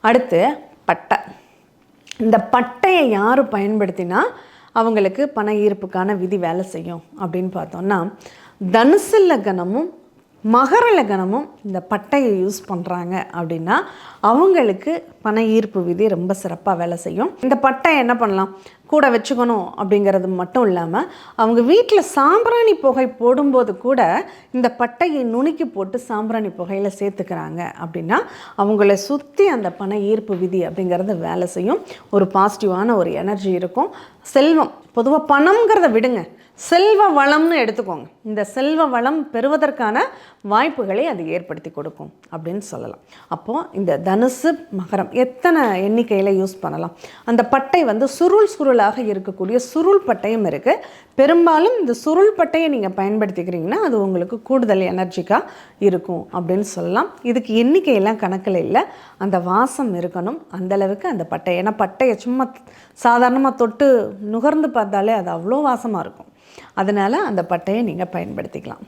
அடுத்து பட்டை. இந்த பட்டையை யார் பயன்படுத்தினா அவங்களுக்கு பண ஈர்ப்புக்கான விதி வேலை செய்யும் அப்படின்னு பார்த்தோம்னா தனுசு லக்னமும் மகர லக்னமும் இந்த பட்டையை யூஸ் பண்ணுறாங்க அப்படின்னா அவங்களுக்கு பண ஈர்ப்பு விதி ரொம்ப சிறப்பாக வேலை செய்யும். இந்த பட்டை என்ன பண்ணலாம்? கூட வச்சுக்கணும் அப்படிங்கிறது மட்டும் இல்லாமல் அவங்க வீட்டில் சாம்பிராணி புகை போடும்போது கூட இந்த பட்டையை நுணுக்கி போட்டு சாம்பிராணி புகையில் சேர்த்துக்கிறாங்க அப்படின்னா அவங்கள சுற்றி அந்த பண ஈர்ப்பு விதி அப்படிங்கிறது வேலை செய்யும். ஒரு பாசிட்டிவான ஒரு எனர்ஜி இருக்கும். செல்வம் பொதுவாக பணம்ங்கிறத விடுங்க. செல்வ வளம்னு எடுத்துக்கோங்க. இந்த செல்வ வளம் பெறுவதற்கான வாய்ப்புகளை அது ஏற்படுத்தி கொடுக்கும் அப்படின்னு சொல்லலாம். அப்போது இந்த தனுசு மகரம் எத்தனை எண்ணிக்கையில் யூஸ் பண்ணலாம்? அந்த பட்டை வந்து சுருள் சுருளாக இருக்கக்கூடிய சுருள் பட்டையும் இருக்குது பெரும்பாலும் இந்த சுருள் பட்டையை நீங்கள் பயன்படுத்திக்கிறீங்கன்னா அது உங்களுக்கு கூடுதல் எனர்ஜிக்காக இருக்கும் அப்படின்னு சொல்லலாம். இதுக்கு எண்ணிக்கையெல்லாம் கணக்கில் இல்லை. அந்த வாசம் இருக்கணும். அந்த அளவுக்கு அந்த பட்டை. ஏன்னா பட்டையை சும்மா சாதாரணமாக தொட்டு நுகர்ந்து பார்த்தாலே அது அவ்வளோ வாசமாக இருக்கும். அதனால் அந்த பட்டையை நீங்கள் பயன்படுத்திக்கலாம்.